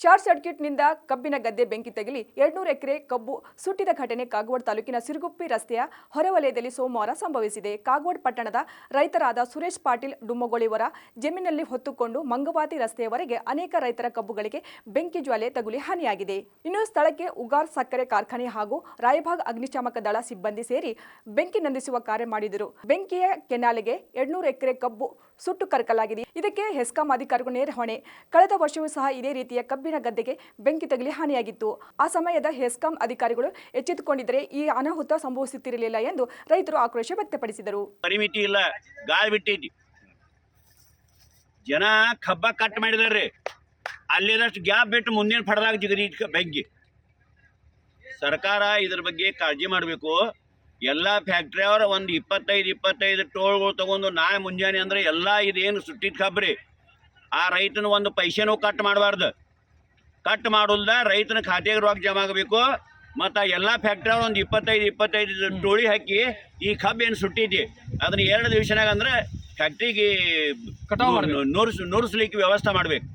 Short ಸರ್ಕ್ಯೂಟ್ನಿಂದ ಕಬ್ಬಿನ ಗದ್ದೆ ಬೆಂಕಿ ತಗುಲಿ ಎರಡ್ನೂರು ಎಕರೆ ಕಬ್ಬು ಸುಟ್ಟಿದ ಘಟನೆ ಕಾಗವಾಡ ತಾಲೂಕಿನ ಸಿರುಗುಪ್ಪಿ ರಸ್ತೆಯ ಹೊರವಲಯದಲ್ಲಿ ಸೋಮವಾರ ಸಂಭವಿಸಿದೆ. ಕಾಗವಾಡ ಪಟ್ಟಣದ ರೈತರಾದ ಸುರೇಶ್ ಪಾಟೀಲ್ ಡುಮ್ಮಗೊಳಿವರ ಜಮೀನಲ್ಲಿ ಹೊತ್ತುಕೊಂಡು ಮಂಗವಾತಿ ರಸ್ತೆಯವರೆಗೆ ಅನೇಕ ರೈತರ ಕಬ್ಬುಗಳಿಗೆ ಬೆಂಕಿ ಜ್ವಾಲೆ ತಗುಲಿ ಹಾನಿಯಾಗಿದೆ. ಇನ್ನು ಸ್ಥಳಕ್ಕೆ ಉಗಾರ್ ಸಕ್ಕರೆ ಕಾರ್ಖಾನೆ ಹಾಗೂ ರಾಯಭಾಗ್ ಅಗ್ನಿಶಾಮಕ ದಳ ಸಿಬ್ಬಂದಿ ಸೇರಿ ಬೆಂಕಿ ನಂದಿಸುವ ಕಾರ್ಯ ಮಾಡಿದರು. ಬೆಂಕಿಯ ಕೆನಾಲೆಗೆ ಎರಡ್ನೂರು ಎಕರೆ ಕಬ್ಬು ಸುಟ್ಟು ಕರಕಲಾಗಿದೆ. ಇದಕ್ಕೆ ಹೆಸ್ಕಾಂ ಅಧಿಕಾರಿಗಳು ನೇರ ಹೊಣೆ ಕಳೆದ ವರ್ಷವೂ ಸಹ ಇದೇ ರೀತಿಯ ಕಬ್ಬಿನ ಗದ್ದೆಗೆ ಬೆಂಕಿ ತಗಲಿ ಹಾನಿಯಾಗಿತ್ತು. ಆ ಸಮಯದ ಹೆಸ್ಕಾಂ ಅಧಿಕಾರಿಗಳು ಎಚ್ಚೆತ್ತುಕೊಂಡಿದ್ದರೆ ಈ ಅನಾಹುತ ಸಂಭವಿಸುತ್ತಿರಲಿಲ್ಲ ಎಂದು ರೈತರು ಆಕ್ರೋಶ ವ್ಯಕ್ತಪಡಿಸಿದರು. ಪರಿಮಿತಿ ಇಲ್ಲ, ಗಾಳಿ ಬಿಟ್ಟೈತಿ ಜನ ಕಬ್ಬ ಕಟ್ ಮಾಡಿದಾರೆ ಅಲ್ಲಿದಷ್ಟು ಗ್ಯಾಪ್ ಬಿಟ್ಟು ಮುಂದಿನ ಪಡೆದಾಗ ಜಿಗರಿ ಬೆಂಕಿ. ಸರ್ಕಾರ ಇದ್ರ ಬಗ್ಗೆ ಕಾಳಜಿ ಮಾಡಬೇಕು. ಎಲ್ಲ ಫ್ಯಾಕ್ಟ್ರಿ ಅವರ ಒಂದು ಇಪ್ಪತ್ತೈದು ಇಪ್ಪತ್ತೈದು ಟೋಳ್ಗಳು ತಗೊಂಡು ನಾಳೆ ಮುಂಜಾನೆ ಅಂದ್ರೆ ಎಲ್ಲ ಇದೇನು ಸುಟ್ಟಿದ ಕಬ್ರಿ. ಆ ರೈತನ ಒಂದು ಪೈಸೆನೂ ಕಟ್ ಮಾಡಬಾರ್ದು. ಕಟ್ ಮಾಡುಲ್ದ ರೈತನ ಖಾತೆಗೆ ರೊಕ್ಕ ಜಮಾ ಆಗಬೇಕು. ಮತ್ತು ಎಲ್ಲ ಫ್ಯಾಕ್ಟ್ರಿ ಅವ್ರು ಒಂದು ಇಪ್ಪತ್ತೈದು ಇಪ್ಪತ್ತೈದು ಟೋಳಿ ಹಾಕಿ ಈ ಕಬ್ಬು ಏನು ಸುಟ್ಟಿದ್ದಿ? ಅದನ್ನ ಎರಡು ದಿವಸನಾಗ ಅಂದ್ರೆ ಫ್ಯಾಕ್ಟ್ರಿಗೆ ಕಟಾವ್ ಮಾಡ್ಬೇಕು. ನೂರ್ಸ್ ನೂರಿಸ್ಲಿಕ್ಕೆ ವ್ಯವಸ್ಥೆ ಮಾಡ್ಬೇಕು.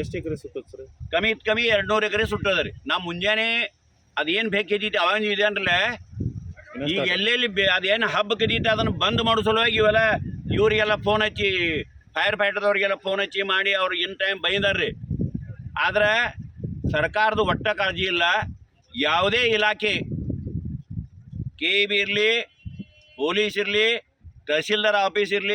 ಎಷ್ಟು ಎಕರೆ ಸುತ್ತದ ಸರ್? ಕಮ್ಮಿ ಕಮ್ಮಿ ಎರಡು ನೂರು ಎಕರೆ ಸುಟ್ಟದ್ರಿ ನಾ ಮುಂಜಾನೆ ಅದೇನು ಬೇಕಿದ್ದೀತಿ ಅವಾಗ ಇದೆ ಅಂದ್ರಲ್ಲ ಈಗ ಎಲ್ಲೆಲ್ಲಿ ಅದೇನ್ ಅದೇನು ಹಬ್ಬ ಕದೀತಿ ಅದನ್ನು ಬಂದ್ ಮಾಡೋ ಸಲುವಾಗಿ ಇವೆಲ್ಲ ಇವರಿಗೆಲ್ಲ ಫೋನ್ ಹಚ್ಚಿ ಫೈರ್ ಫೈಟರ್ದವ್ರಿಗೆಲ್ಲ ಫೋನ್ ಹಚ್ಚಿ ಮಾಡಿ ಅವ್ರು ಇನ್ ಟೈಮ್ ಬೈದಾರ್ರಿ. ಆದ್ರೆ ಸರ್ಕಾರದ ಒಟ್ಟ ಕಾಳಜಿ ಇಲ್ಲ. ಯಾವುದೇ ಇಲಾಖೆ, ಕೆ ಬಿ ಇರಲಿ, ಪೊಲೀಸ್ ಇರಲಿ, ತಹಸೀಲ್ದಾರ್ ಆಫೀಸ್ ಇರಲಿ